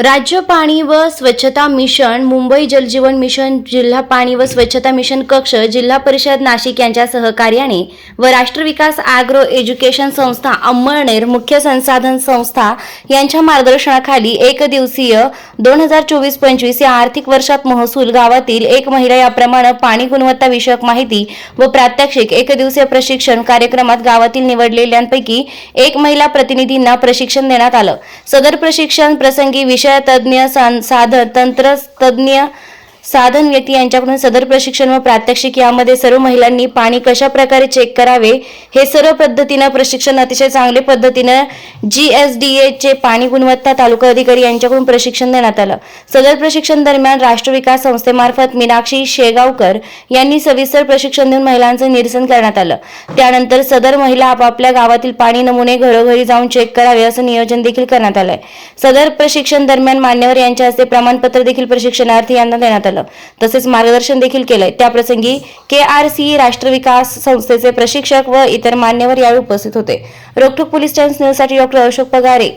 राज्य पाणी व स्वच्छता मिशन मुंबई जलजीवन मिशन जिल्हा पाणी व स्वच्छता मिशन कक्ष जिल्हा परिषद नाशिक यांच्या सहकार्याने व राष्ट्रविकास ॲग्रो एज्युकेशन संस्था अंमळनेर मुख्य संसाधन संस्था यांच्या मार्गदर्शनाखाली एक दिवसीय दोन हजार चोवीस पंचवीस या आर्थिक वर्षात महसूल गावातील एक महिला याप्रमाणे पाणी गुणवत्ता विषयक माहिती व प्रात्यक्षिक एक दिवसीय प्रशिक्षण कार्यक्रमात गावातील निवडलेल्यांपैकी एक महिला प्रतिनिधींना प्रशिक्षण देण्यात आलं. सदर प्रशिक्षण प्रसंगी विषय तज्ज्ञ साधन तंत्र तज्ज्ञ साधन व्यक्ती यांच्याकडून सदर प्रशिक्षण व प्रात्यक्षिक यामध्ये सर्व महिलांनी पाणी कशा प्रकारे चेक करावे हे सर्व पद्धतीनं प्रशिक्षण अतिशय चांगले पद्धतीनं जी एस डी चे पाणी गुणवत्ता तालुका अधिकारी यांच्याकडून प्रशिक्षण देण्यात आलं. सदर प्रशिक्षण दरम्यान राष्ट्र विकास संस्थेमार्फत मीनाक्षी शेगावकर यांनी सविस्तर प्रशिक्षण देऊन महिलांचं निरसन करण्यात आलं. त्यानंतर सदर महिला आपापल्या गावातील पाणी नमुने घरोघरी जाऊन चेक करावे असं नियोजन देखील करण्यात आलंय. सदर प्रशिक्षण दरम्यान मान्यवर यांच्या हस्ते प्रमाणपत्र देखील प्रशिक्षणार्थी यांना देण्यात आलं. तसेच मार्गदर्शन देखील केलंय. त्याप्रसंगी के आर सी राष्ट्रविकास संस्थेचे प्रशिक्षक व इतर मान्यवर यावेळी उपस्थित होते. रोखोक पोलीस टाइम्स न्यूजसाठी डॉक्टर अशोक पगारे.